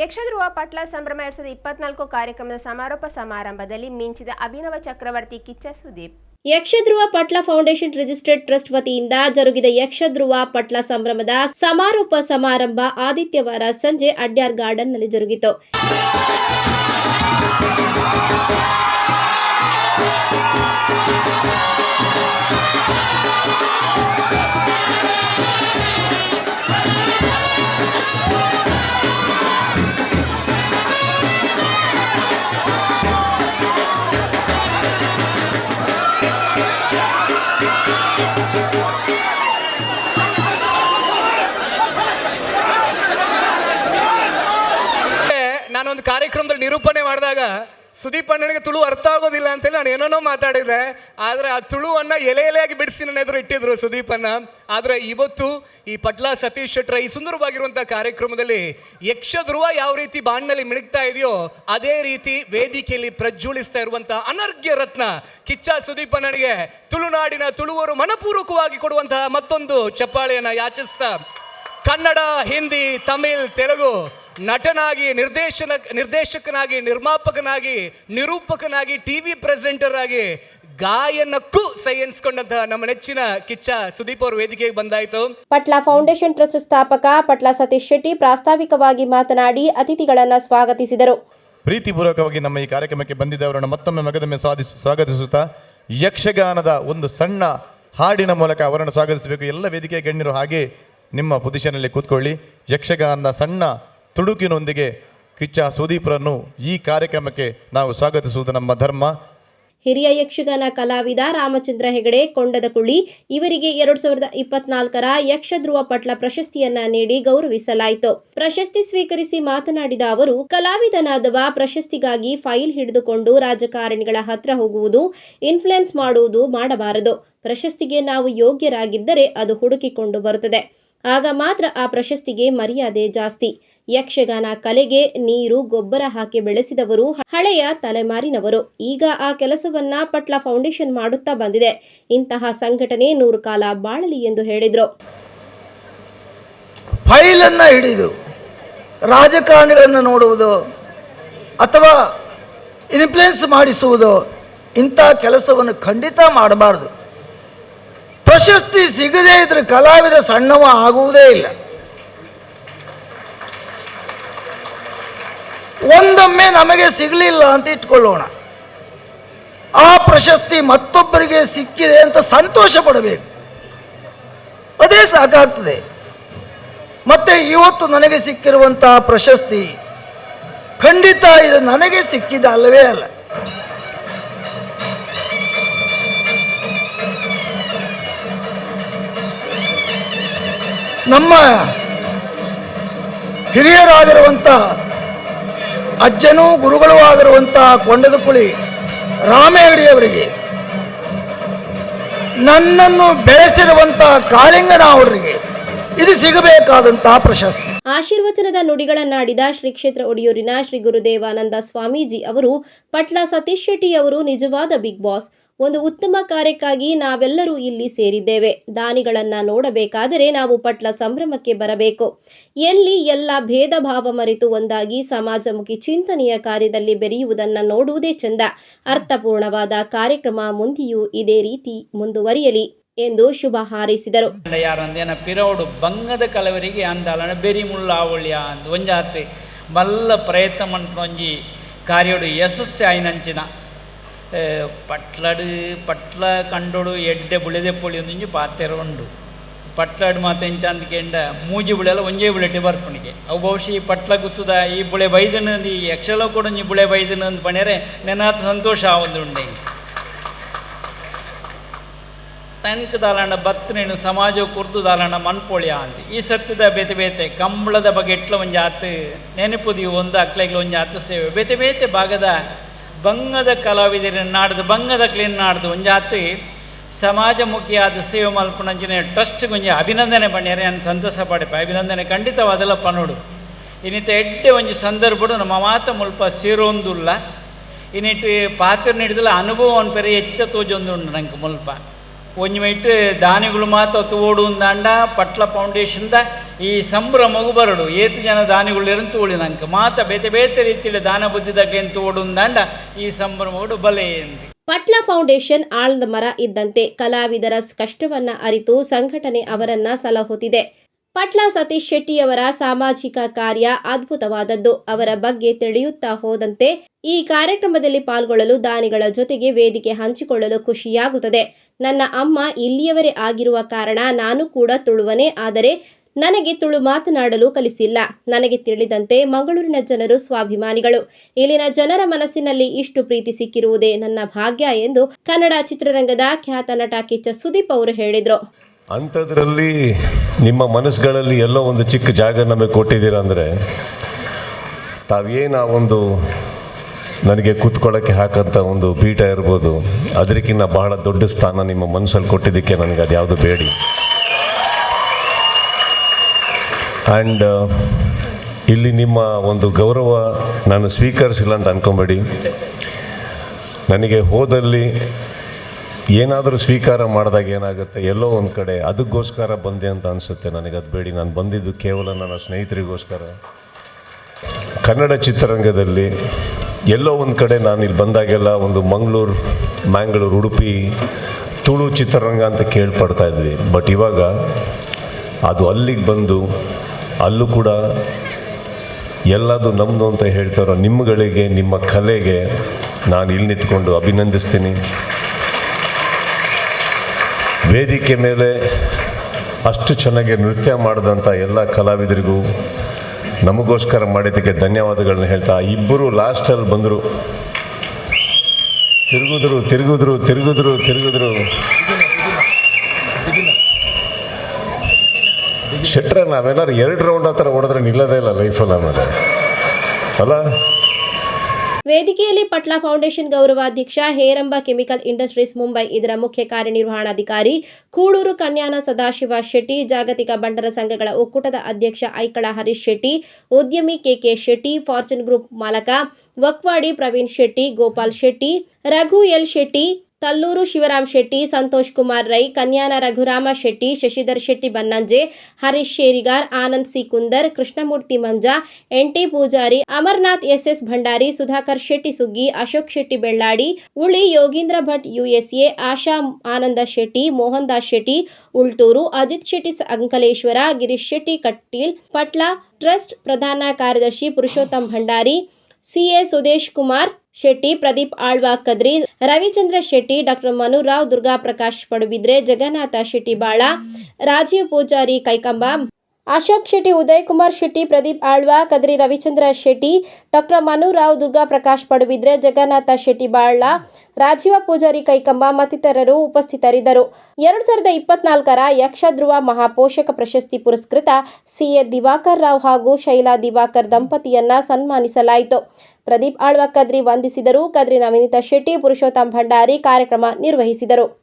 ಯಕ್ಷಧ್ರುವ ಪಟ್ಲ ಸಂಭ್ರಮ ಎರಡ್ ಸಾವಿರದ ಇಪ್ಪತ್ನಾಲ್ಕು ಕಾರ್ಯಕ್ರಮದ ಸಮಾರೋಪ ಸಮಾರಂಭದಲ್ಲಿ ಮಿಂಚಿದ ಅಭಿನವ ಚಕ್ರವರ್ತಿ Kichcha Sudeep. Yakshadhruva Patla foundation registered trust ವತಿಯಿಂದ ಜರುಗಿದ ಯಕ್ಷಧ್ರುವ ಪಟ್ಲ ಸಂಭ್ರಮದ ಸಮಾರೋಪ ಸಮಾರಂಭ ಆದಿತ್ಯವಾರ ಸಂಜೆ ಅಡ್ಯಾರ್ ಗಾರ್ಡನ್ನಲ್ಲಿ ಜರುಗಿತು. ನಿರೂಪಣೆ ಮಾಡಿದಾಗ, ಸುದೀಪ್ ಅಣ್ಣನಿಗೆ ತುಳು ಅರ್ಥ ಆಗೋದಿಲ್ಲ ಅಂತೇಳಿ ನಾನು ಏನೇನೋ ಮಾತಾಡಿದೆ ಆದರೆ ಆ ತುಳುವನ್ನ ಎಲೆ ಎಲೆಯಾಗಿ ಬಿಡಿಸಿ ನನ್ನ ಎದುರು ಇಟ್ಟಿದ್ರು ಸುದೀಪ್ ಅಣ್ಣ. ಆದರೆ ಇವತ್ತು ಈ ಪಟ್ಲಾ ಸತೀಶ್ ಶೆಟ್ರ ಈ ಸುಂದರವಾಗಿರುವಂಥ ಕಾರ್ಯಕ್ರಮದಲ್ಲಿ ಯಕ್ಷ ಧ್ರುವ ಯಾವ ರೀತಿ ಬಾಣ್ನಲ್ಲಿ ಮಿಣುಗ್ತಾ ಇದೆಯೋ, ಅದೇ ರೀತಿ ವೇದಿಕೆಯಲ್ಲಿ ಪ್ರಜ್ವಲಿಸ್ತಾ ಇರುವಂಥ ಅನರ್ಘ್ಯ ರತ್ನ ಕಿಚ್ಚ ಸುದೀಪ್ ಅಣ್ಣನಿಗೆ ತುಳುನಾಡಿನ ತುಳುವರು ಮನಪೂರ್ವಕವಾಗಿ ಕೊಡುವಂತಹ ಮತ್ತೊಂದು ಚಪ್ಪಾಳೆಯನ್ನ ಯಾಚಿಸ್ತಾ. ಕನ್ನಡ, ಹಿಂದಿ, ತಮಿಳ್, ತೆಲುಗು ನಟನಾಗಿ ನಿರ್ದೇಶನ ನಿರ್ದೇಶಕನಾಗಿ ನಿರ್ಮಾಪಕನಾಗಿ ನಿರೂಪಕನಾಗಿ ಟಿವಿ ಪ್ರೆಸೆಂಟರ್ ಆಗಿ ಗಾಯನಕ್ಕೂ ಸೈ ಎನ್ಸ್ಕೊಂಡಂತಹ ನಮ್ಮ ನೆಚ್ಚಿನ ಕಿಚ್ಚ ಸುದೀಪ್ ಅವರು ವೇದಿಕೆಗೆ ಬಂದಾಯಿತು. ಪಟ್ಲ ಫೌಂಡೇಶನ್ ಟ್ರಸ್ಟ್ ಸ್ಥಾಪಕ ಪಟ್ಲ ಸತೀಶ್ ಶೆಟ್ಟಿ ಪ್ರಾಸ್ತಾವಿಕವಾಗಿ ಮಾತನಾಡಿ ಅತಿಥಿಗಳನ್ನು ಸ್ವಾಗತಿಸಿದರು. ಪ್ರೀತಿಪೂರ್ವಕವಾಗಿ ನಮ್ಮ ಈ ಕಾರ್ಯಕ್ರಮಕ್ಕೆ ಬಂದಿದ್ದವರನ್ನು ಮತ್ತೊಮ್ಮೆ ಮಗದೊಮ್ಮೆ ಸ್ವಾದಿಸ್ ಸ್ವಾಗತಿಸುತ್ತಾ ಯಕ್ಷಗಾನದ ಒಂದು ಸಣ್ಣ ಹಾಡಿನ ಮೂಲಕ ಅವರನ್ನು ಸ್ವಾಗತಿಸಬೇಕು. ಎಲ್ಲ ವೇದಿಕೆ ಗಣ್ಯರು ಹಾಗೆ ನಿಮ್ಮ ಪೊಸಿಷನಲ್ಲಿ ಕೂತ್ಕೊಳ್ಳಿ. ಯಕ್ಷಗಾನದ ಸಣ್ಣ ತುಡುಕಿನೊಂದಿಗೆ ಕಿಚ್ಚ ಸುದೀಪ್ರನ್ನು ಈ ಕಾರ್ಯಕ್ರಮಕ್ಕೆ ನಾವು ಸ್ವಾಗತಿಸುವುದು ನಮ್ಮ ಧರ್ಮ. ಹಿರಿಯ ಯಕ್ಷಗಾನ ಕಲಾವಿದ ರಾಮಚಂದ್ರ ಹೆಗಡೆ, ಕೊಂಡದಕುಳಿ ಇವರಿಗೆ ಎರಡ್ ಸಾವಿರದ ಇಪ್ಪತ್ನಾಲ್ಕರ ಯಕ್ಷಧ್ರುವ ಪಟ್ಲ ಪ್ರಶಸ್ತಿಯನ್ನ ನೀಡಿ ಗೌರವಿಸಲಾಯಿತು. ಪ್ರಶಸ್ತಿ ಸ್ವೀಕರಿಸಿ ಮಾತನಾಡಿದ ಅವರು, ಕಲಾವಿದನಾದವ ಪ್ರಶಸ್ತಿಗಾಗಿ ಫೈಲ್ ಹಿಡಿದುಕೊಂಡು ರಾಜಕಾರಣಿಗಳ ಹತ್ರ ಹೋಗುವುದು, ಇನ್ಫ್ಲುಯೆನ್ಸ್ ಮಾಡುವುದು ಮಾಡಬಾರದು. ಪ್ರಶಸ್ತಿಗೆ ನಾವು ಯೋಗ್ಯರಾಗಿದ್ದರೆ ಅದು ಹುಡುಕಿಕೊಂಡು ಬರುತ್ತದೆ. ಆಗ ಮಾತ್ರ ಆ ಪ್ರಶಸ್ತಿಗೆ ಮರ್ಯಾದೆ ಜಾಸ್ತಿ. ಯಕ್ಷಗಾನ ಕಲೆಗೆ ನೀರು, ಗೊಬ್ಬರ ಹಾಕಿ ಬೆಳೆಸಿದವರು ಹಳೆಯ ತಲೆಮಾರಿನವರು. ಈಗ ಆ ಕೆಲಸವನ್ನ ಪಟ್ಲ ಫೌಂಡೇಶನ್ ಮಾಡುತ್ತಾ ಬಂದಿದೆ. ಇಂತಹ ಸಂಘಟನೆ ನೂರು ಕಾಲ ಬಾಳಲಿ ಎಂದು ಹೇಳಿದರು. ಫೈಲನ್ನು ಹಿಡಿದು ರಾಜಕಾರಣಿಗಳನ್ನು ನೋಡುವುದು ಅಥವಾ ಇನ್ಫ್ಲುಯೆನ್ಸ್ ಮಾಡಿಸುವುದು ಇಂಥ ಕೆಲಸವನ್ನು ಖಂಡಿತ ಮಾಡಬಾರ್ದು. ಪ್ರಶಸ್ತಿ ಸಿಗದೇ ಇದ್ರೆ ಕಲಾವಿದ ಸಣ್ಣವ ಆಗುವುದೇ ಇಲ್ಲ. ಒಂದೊಮ್ಮೆ ನಮಗೆ ಸಿಗಲಿಲ್ಲ ಅಂತ ಇಟ್ಕೊಳ್ಳೋಣ. ಆ ಪ್ರಶಸ್ತಿ ಮತ್ತೊಬ್ಬರಿಗೆ ಸಿಕ್ಕಿದೆ ಅಂತ ಸಂತೋಷ ಪಡಬೇಕು. ಅದೇ ಸಾಕಾಗ್ತದೆ. ಮತ್ತೆ ಇವತ್ತು ನನಗೆ ಸಿಕ್ಕಿರುವಂತಹ ಪ್ರಶಸ್ತಿ ಖಂಡಿತ ಇದು ನನಗೆ ಸಿಕ್ಕಿದ ಅಲ್ಲವೇ ಅಲ್ಲ. ನಮ್ಮ ಹಿರಿಯರಾಗಿರುವಂಥ ಅಜ್ಜನೂ ಗುರುಗಳೂ ಆಗಿರುವಂಥ ಕೊಂಡದಕುಳಿ ರಾಮೇಗಡಿಯವರಿಗೆ, ನನ್ನನ್ನು ಬೆಳೆಸಿರುವಂಥ ಕಾಳಿಂಗನಾವರಿಗೆ ಇದು ಸಿಗಬೇಕಾದಂತಹ ಪ್ರಶಸ್ತಿ. ಆಶೀರ್ವಚನದ ನುಡಿಗಳನ್ನಾಡಿದ ಶ್ರೀ ಕ್ಷೇತ್ರ ಒಡಿಯೂರಿನ ಶ್ರೀ ಗುರುದೇವಾನಂದ ಸ್ವಾಮೀಜಿ ಅವರು, ಪಟ್ಲ ಸತೀಶ್ ಶೆಟ್ಟಿ ಅವರು ನಿಜವಾದ ಬಿಗ್ ಬಾಸ್. ಒಂದು ಉತ್ತಮ ಕಾರ್ಯಕ್ಕಾಗಿ ನಾವೆಲ್ಲರೂ ಇಲ್ಲಿ ಸೇರಿದ್ದೇವೆ. ದಾನಿಗಳನ್ನು ನೋಡಬೇಕಾದರೆ ನಾವು ಪಟ್ಲ ಸಂಭ್ರಮಕ್ಕೆ ಬರಬೇಕು. ಎಲ್ಲಿ ಎಲ್ಲ ಭೇದ ಭಾವ ಮರೆತು ಒಂದಾಗಿ ಸಮಾಜಮುಖಿ ಚಿಂತನೆಯ ಕಾರ್ಯದಲ್ಲಿ ಬೆರೆಯುವುದನ್ನು ನೋಡುವುದೇ ಚೆಂದ. ಅರ್ಥಪೂರ್ಣವಾದ ಕಾರ್ಯಕ್ರಮ ಮುಂದೆಯೂ ಇದೇ ರೀತಿ ಮುಂದುವರಿಯಲಿ ಎಂದು ಶುಭ ಹಾರೈಸಿದರು. ಬಂಗದ ಕಲವರಿಗೆ ಅಂದಾಲನ ಬೆರಿ ಮುಳ್ಳಾವಳ್ಯ ಪ್ರಯತ್ನ ಕಾರ್ಯೋಡು ಯಶಸ್ಸು ಆಯ್ನಂಚಿನ. ಆ, ಪಟ್ಲಡು ಪಟ್ಲ ಕಂಡೋಡು ಎಡ್ಡೆ ಬುಳೆದೆ ಪೊಳಿ ಒಂದೊಂಜಿ ಪಾತೆರ ಉಂಡು ಪಟ್ಲಡ್ ಮಾತ ಎಂಚಾಂದ್ ಕೆಂಡ ಮೂಜಿ ಬುಳೆಲ್ಲ ಒಂಜೇ ಬುಳೆಟ್ಟಿ ಬರ್ಪಣಿಗೆ ಅವು ಬಹುಶಃ ಈ ಪಟ್ಲ ಗುತ್ತದ ಈ ಬುಳೆ ಬೈದನ ಈ ಯಕ್ಷಲ ಕೂಡ ಒಂಜಿ ಬುಳೆ ಬೈದನಂದು ಪಣ್ಯರೆ ನೆನಾತ್ ಸಂತೋಷ ಆವೊಂದು ಉಂಡೆ ತನಕ ದಾಲಣ್ಣ ಬತ್ತನೇನು ಸಮಾಜ ಕುರ್ದು ದಾಲಣ್ಣ ಮನ್ಪೊಳಿ ಅಂತ ಈ ಸತ್ಯದ ಬೇತೆ ಬೇತೆ ಕಂಬಳದ ಬಗ್ಗೆ ಎಟ್ಲ ಒಂಜಿ ಆತು ನೆನಪುದಿ ಒಂದು ಅಕ್ಲೆಗ್ಲ ಆತು ಸೇವೆ ಬೇತೆ ಬೇತೆ ಭಾಗದ ಬಂಗದ ಕಲಾವಿದರ ನಾಡ್ದು, ಬಂಗದ ಕ್ಲೀನ್ ನಾಡ್ದು. ಒಂಜಿ ಆತು ಸಮಾಜಮುಖಿಯಾದ ಸೇವೆ ಮಲ್ಪನಂಚಿನ ಟ್ರಸ್ಟ್ ಒಂಜಿ ಅಭಿನಂದನೆ ಪಣ್ಯರೆ ನಾನು ಸಂತಸ ಪಡೆಪ. ಅಭಿನಂದನೆ ಖಂಡಿತವಾದಲ್ಲ ಪನೋಡು ಇನ್ನಿತ ಎಡ್ಡೆ ಒಂಜಿ ಸಂದರ್ಭಡು ನಮ್ಮ ಮಾತ ಮುಲ್ಪ ಸೇರೊಂದುಲ್ಲ. ಇನ್ನಿಟ್ಟು ಪಾತ್ರ ಹಿಡಿದಲ್ಲ ಅನುಭವ ಒಂದು ಪೆರೆ ಹೆಚ್ಚ ತೋಜೊಂದುಂಡು ನಂಗೆ ಮುಲ್ಪ. ಒಂಜಿ ಮೈಟ್ ದಾನಿಗಳು ಮಾತ ತೋಡು ಅಂದಾಂಡ ಪಟ್ಲ ಫೌಂಡೇಶನ್ದ ಈ ಸಂಭ್ರಮಗು ಬರಡು. ಏತು ಜನ ದಾನಿಗಳು ಇರಂತು ಉಳಿನಂಕ ಮಾತ ಬೇತೆ ಬೇತೆ ರೀತಿಯಲ್ಲಿ ದಾನ ಬುದ್ಧಿದಕ್ಕೆ ಎಂತು ಓಡುಂದಂಡ ಈ ಸಂಭ್ರಮಗಳು ಬಲೆ ಎಂದು. ಪಟ್ಲ ಫೌಂಡೇಶನ್ ಆಳದ ಮರ ಇದ್ದಂತೆ ಕಲಾವಿದರ ಕಷ್ಟವನ್ನ ಅರಿತು ಸಂಘಟನೆ ಅವರನ್ನ ಸಲಹುತ್ತಿದೆ. ಪಟ್ಲ ಸತೀಶ್ ಶೆಟ್ಟಿಯವರ ಸಾಮಾಜಿಕ ಕಾರ್ಯ ಅದ್ಭುತವಾದದ್ದು. ಅವರ ಬಗ್ಗೆ ತಿಳಿಯುತ್ತಾ ಹೋದಂತೆ ಈ ಕಾರ್ಯಕ್ರಮದಲ್ಲಿ ಪಾಲ್ಗೊಳ್ಳಲು ದಾನಿಗಳ ಜೊತೆಗೆ ವೇದಿಕೆ ಹಂಚಿಕೊಳ್ಳಲು ಖುಷಿಯಾಗುತ್ತದೆ. ನನ್ನ ಅಮ್ಮ ಇಲ್ಲಿಯವರೇ ಆಗಿರುವ ಕಾರಣ ನಾನು ಕೂಡ ತುಳುವನೇ. ಆದರೆ ನನಗೆ ತುಳು ಮಾತನಾಡಲು ಕಲಿಸಿಲ್ಲ. ನನಗೆ ತಿಳಿದಂತೆ ಮಂಗಳೂರಿನ ಜನರು ಸ್ವಾಭಿಮಾನಿಗಳು. ಇಲ್ಲಿನ ಜನರ ಮನಸ್ಸಿನಲ್ಲಿ ಇಷ್ಟು ಪ್ರೀತಿ ಸಿಕ್ಕಿರುವುದೇ ನನ್ನ ಭಾಗ್ಯ ಎಂದು ಕನ್ನಡ ಚಿತ್ರರಂಗದ ಖ್ಯಾತ ನಟ ಕಿಚ್ಚ ಸುದೀಪ್ ಅವರು ಹೇಳಿದರು. ಅಂಥದ್ರಲ್ಲಿ ನಿಮ್ಮ ಮನಸ್ಸುಗಳಲ್ಲಿ ಎಲ್ಲೋ ಒಂದು ಚಿಕ್ಕ ಜಾಗ ನಮಗೆ ಕೊಟ್ಟಿದ್ದೀರ ಅಂದರೆ, ತಾವೇನು ಆ ಒಂದು ನನಗೆ ಕೂತ್ಕೊಳ್ಳೋಕ್ಕೆ ಹಾಕಂಥ ಒಂದು ಪೀಠ ಇರ್ಬೋದು, ಅದಕ್ಕಿಂತ ಬಹಳ ದೊಡ್ಡ ಸ್ಥಾನ ನಿಮ್ಮ ಮನಸ್ಸಲ್ಲಿ ಕೊಟ್ಟಿದ್ದಕ್ಕೆ ನನಗೆ ಅದು ಯಾವುದು ಬೇಡಿ. ಆ್ಯಂಡ್ ಇಲ್ಲಿ ನಿಮ್ಮ ಒಂದು ಗೌರವ ನಾನು ಸ್ವೀಕರಿಸಿಲ್ಲ ಅಂತ ಅನ್ಕೊಂಬೇಡಿ. ನನಗೆ ಹೋದಲ್ಲಿ ಏನಾದರೂ ಸ್ವೀಕಾರ ಮಾಡಿದಾಗ ಏನಾಗುತ್ತೆ? ಎಲ್ಲೋ ಒಂದು ಕಡೆ ಅದಕ್ಕೋಸ್ಕರ ಬಂದೆ ಅಂತ ಅನಿಸುತ್ತೆ ನನಗೆ. ಅದು ಬೇಡಿ, ನಾನು ಬಂದಿದ್ದು ಕೇವಲ ನನ್ನ ಸ್ನೇಹಿತರಿಗೋಸ್ಕರ. ಕನ್ನಡ ಚಿತ್ರರಂಗದಲ್ಲಿ ಎಲ್ಲೋ ಒಂದು ಕಡೆ ನಾನು ಇಲ್ಲಿ ಬಂದಾಗೆಲ್ಲ ಒಂದು ಮಂಗಳೂರು, ಮ್ಯಾಂಗ್ಳೂರು, ಉಡುಪಿ, ತುಳು ಚಿತ್ರರಂಗ ಅಂತ ಕೇಳ್ಪಡ್ತಾ ಇದ್ವಿ. ಬಟ್ ಇವಾಗ ಅದು ಅಲ್ಲಿಗೆ ಬಂದು ಅಲ್ಲೂ ಕೂಡ ಎಲ್ಲದು ನಮ್ಮದು ಅಂತ ಹೇಳ್ತಾರೋ ನಿಮ್ಮಗಳಿಗೆ ನಿಮ್ಮ ಕಲೆಗೆ ನಾನು ಇಲ್ಲಿ ನಿಂತ್ಕೊಂಡು ಅಭಿನಂದಿಸ್ತೀನಿ. ವೇದಿಕೆ ಮೇಲೆ ಅಷ್ಟು ಚೆನ್ನಾಗಿ ನೃತ್ಯ ಮಾಡಿದಂಥ ಎಲ್ಲ ಕಲಾವಿದರಿಗೂ ನಮಗೋಸ್ಕರ ಮಾಡಿದ್ದಕ್ಕೆ ಧನ್ಯವಾದಗಳನ್ನ ಹೇಳ್ತಾ, ಇಬ್ಬರು ಲಾಸ್ಟಲ್ಲಿ ಬಂದರು. ತಿರುಗಿದ್ರು ತಿರುಗಿದ್ರು ತಿರುಗಿದ್ರು ತಿರುಗಿದ್ರು. ಶೆಟ್ರ ನಾವೆಲ್ಲರೂ ಎರಡು ರೌಂಡ್ ಆ ಥರ ಹೊಡೆದ್ರೆ ನಿಲ್ಲದೇ ಇಲ್ಲ ಲೈಫಲ್ಲಿ ಆಮೇಲೆ. ಅಲ್ಲ? ವೇದಿಕೆಯಲ್ಲಿ ಪಟ್ಲಾ ಫೌಂಡೇಶನ್ ಗೌರವಾಧ್ಯಕ್ಷ ಹೇರಂಬ ಕೆಮಿಕಲ್ ಇಂಡಸ್ಟ್ರೀಸ್ ಮುಂಬೈ ಇದರ ಮುಖ್ಯ ಕಾರ್ಯನಿರ್ವಹಣಾಧಿಕಾರಿ ಕೂಳೂರು ಕನ್ಯಾನ ಸದಾಶಿವ ಶೆಟ್ಟಿ, ಜಾಗತಿಕ ಬಂಡರ ಸಂಘಗಳ ಒಕ್ಕೂಟದ ಅಧ್ಯಕ್ಷ ಐಕಳ ಹರೀಶ್ ಶೆಟ್ಟಿ, ಉದ್ಯಮಿ KK Shetty, fortune group ಮಾಲಕ Vakwadi Praveen Shetty, Gopal Shetty, Raghu L Shetty Tallur Shivaram Shetty, Santosh Kumar Rai, Kanyana Raghurama Shetty, Shashidhar Shetty Bannanje, Harish Sherigar, Anand C Kunder, Krishnamurthy Manja NT Poojary, Amarnath SS Bhandary, Sudhakar Shetty Suggi, Ashok Shetty Belladi, Uli Yogindra Bhat USA, Asha Ananda Shetty, Mohan Das Shetty, Ultur, Ajit Shetty Ankleshwar, Girish Shetty, Kateel, Patla, trust ಪ್ರಧಾನ ಕಾರ್ಯದರ್ಶಿ Purushottam Bhandary CA Sudesh Kumar Shetty, Pradeep Alva, Kadri, Ravichandra Shetty, doctor Manurao Durga Prakash Padubidri, Jagannatha Shetty Bala, Rajeev Poojary, Kaikamba Ashok Shetty Uday Kumar Shetty, Pradeep Alva, Kadri Ravichandra Shetty, doctor Manurao Durga Prakash Padubidri, Jagannatha Shetty Balla, Rajeeva Poojary Kaikamba ಮತ್ತಿತರರು ಉಪಸ್ಥಿತರಿದ್ದರು. ಎರಡು ಸಾವಿರದ ಇಪ್ಪತ್ನಾಲ್ಕರ ಯಕ್ಷಧ್ರುವ ಮಹಾಪೋಷಕ ಪ್ರಶಸ್ತಿ ಪುರಸ್ಕೃತ CA Diwakar Rao ಹಾಗೂ ಶೈಲಾ ದಿವಾಕರ್ ದಂಪತಿಯನ್ನ ಸನ್ಮಾನಿಸಲಾಯಿತು. ಪ್ರದೀಪ್ ಆಳ್ವ ಕದ್ರಿ ವಂದಿಸಿದರು. ಕದ್ರಿ ನವನೀತಾ ಶೆಟ್ಟಿ, ಪುರುಷೋತ್ತಮ್ ಭಂಡಾರಿ ಕಾರ್ಯಕ್ರಮ ನಿರ್ವಹಿಸಿದರು.